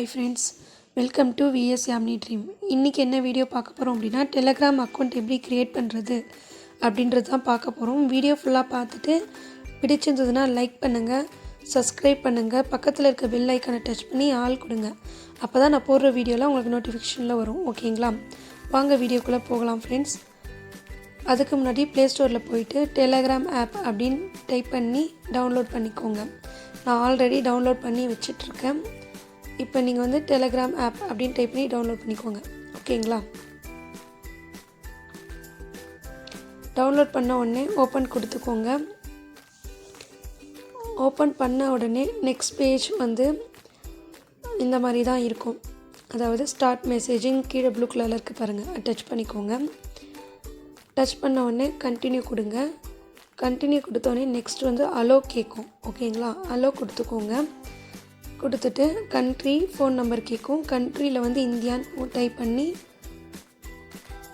Hi friends welcome to VS Yamini dream இன்றைக்கி என்ன video பார்க்க போகிறோம் அப்படின்னா டெலகிராம் அக்கௌண்ட் எப்படி க்ரியேட் பண்ணுறது அப்படின்றது தான் பார்க்க போகிறோம் வீடியோ ஃபுல்லாக பார்த்துட்டு பிடிச்சிருந்ததுன்னா லைக் பண்ணுங்கள் சப்ஸ்கிரைப் பண்ணுங்கள் பக்கத்தில் இருக்க பெல் ஐக்கானை டச் பண்ணி ஆள் கொடுங்க. அப்போ தான் நான் போடுற வீடியோலாம் உங்களுக்கு நோட்டிஃபிகேஷனில் வரும். ஓகேங்களா வாங்க வீடியோக்குள்ளே போகலாம் ஃப்ரெண்ட்ஸ் அதுக்கு முன்னாடி ப்ளே ஸ்டோரில் போயிட்டு டெலகிராம் ஆப் அப்படின்னு டைப் பண்ணி டவுன்லோட் பண்ணிக்கோங்க. நான் ஆல்ரெடி டவுன்லோட் பண்ணி வச்சிட்ருக்கேன் இப்போ நீங்கள் வந்து டெலகிராம் ஆப் அப்படின்னு டைப் பண்ணி டவுன்லோட் பண்ணிக்கோங்க. ஓகேங்களா? டவுன்லோட் பண்ண உடனே ஓப்பன் கொடுத்துக்கோங்க. ஓப்பன் பண்ண உடனே நெக்ஸ்ட் பேஜ் வந்து இந்த மாதிரி தான் இருக்கும். அதாவது ஸ்டார்ட் மெசேஜிங் கீழே ப்ளூ கலரில் இருக்குது பாருங்கள் டச் பண்ணிக்கோங்க. டச் பண்ண உடனே கண்டினியூ கொடுங்க. கண்டினியூ கொடுத்தோடனே நெக்ஸ்ட் வந்து அலோ கேட்கும். ஓகேங்களா? அலோ கொடுத்துக்கோங்க. கொடுத்துட்டு கண்ட்ரி ஃபோன் நம்பர் கேட்கும். கண்ட்ரியில் வந்து இந்தியான்னு டைப் பண்ணி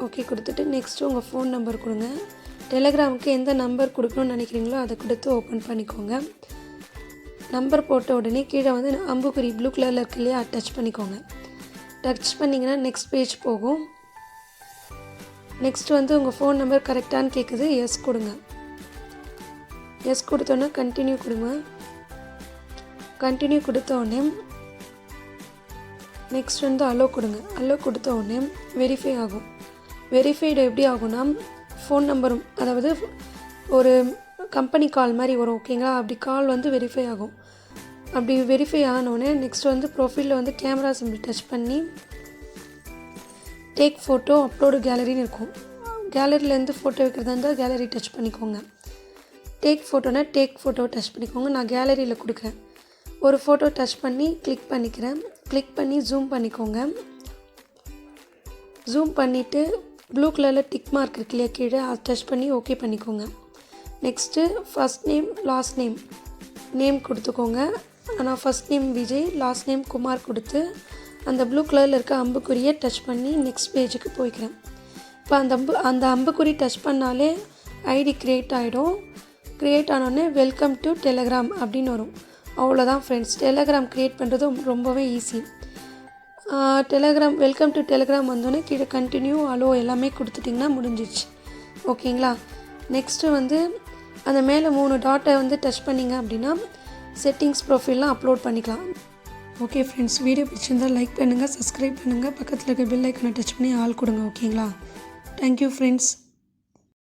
ஓகே கொடுத்துட்டு நெக்ஸ்ட்டு உங்கள் ஃபோன் நம்பர் கொடுங்க. டெலகிராமுக்கு எந்த நம்பர் கொடுக்கணும்னு நினைக்கிறீங்களோ அதை கொடுத்து ஓப்பன் பண்ணிக்கோங்க. நம்பர் போட்ட உடனே கீழே வந்து அம்புக்குறி ப்ளூ கலரில் இருக்கு இல்லையா டச் பண்ணிக்கோங்க. டச் பண்ணிங்கன்னா நெக்ஸ்ட் பேஜ் போகும். நெக்ஸ்ட் வந்து உங்கள் ஃபோன் நம்பர் கரெக்டானு கேட்குது எஸ் கொடுங்க. எஸ் கொடுத்தோன்னே கண்டினியூ கொடுங்க. கண்டினியூ கொடுத்த உடனே நெக்ஸ்ட் வந்து அலோ கொடுங்க. அலோ கொடுத்த உடனே வெரிஃபை ஆகும். வெரிஃபைடு எப்படி ஆகும்னா ஃபோன் நம்பரும் அதாவது ஒரு கம்பெனி கால் மாதிரி வரும் ஓகேங்களா அப்படி கால் வந்து வெரிஃபை ஆகும். அப்படி வெரிஃபை ஆனோடனே நெக்ஸ்ட் வந்து ப்ரொஃபைலில் வந்து கேமரா சிம்பிள் டச் பண்ணி டேக் ஃபோட்டோ அப்லோடு கேலரின்னு இருக்கும். கேலரியிலேருந்து ஃபோட்டோ வைக்கிறதா இருந்தால் கேலரி டச் பண்ணிக்கோங்க. டேக் ஃபோட்டோனா டேக் ஃபோட்டோ டச் பண்ணிக்கோங்க. நான் கேலரியில் கொடுக்குறேன். ஒரு ஃபோட்டோ டச் பண்ணி கிளிக் பண்ணிக்கிறேன். கிளிக் பண்ணி ஜூம் பண்ணிக்கோங்க. ஜூம் பண்ணிவிட்டு ப்ளூ கலரில் டிக் மார்க் இருக்கு இல்லையா கீழே அதை டச் பண்ணி ஓகே பண்ணிக்கோங்க. Next first name last name name கொடுத்துக்கோங்க. ஆனால் first name Vijay last name Kumar கொடுத்து அந்த ப்ளூ கலரில் இருக்க அம்புக்குறியை டச் பண்ணி நெக்ஸ்ட் பேஜுக்கு போய்க்கிறேன். இப்போ அந்த அம்பு அந்த அம்புக்குறி டச் பண்ணாலே ஐடி க்ரியேட் ஆகிடும் க்ரியேட் ஆனோடனே வெல்கம் டு டெலகிராம் அப்படின்னு வரும். அவ்வளோதான் ஃப்ரெண்ட்ஸ் டெலகிராம் க்ரியேட் பண்ணுறது ரொம்பவே easy Telegram welcome to Telegram வந்தோடனே கீழே கண்டினியூ அலோ எல்லாமே கொடுத்துட்டிங்கன்னா முடிஞ்சிச்சு ஓகேங்களா நெக்ஸ்ட்டு வந்து அந்த மேலே மூணு டாட்டை வந்து டச் பண்ணிங்க அப்படின்னா செட்டிங்ஸ் ப்ரொஃபைல்லாம் அப்லோட் பண்ணிக்கலாம். ஓகே ஃப்ரெண்ட்ஸ் வீடியோ பிடிச்சிருந்தால் லைக் பண்ணுங்கள் சப்ஸ்கிரைப் பண்ணுங்கள் பக்கத்தில் இருக்க பெல் ஐக்கனை டச் பண்ணி ஆள் கொடுங்க ஓகேங்களா தேங்க்யூ ஃப்ரெண்ட்ஸ்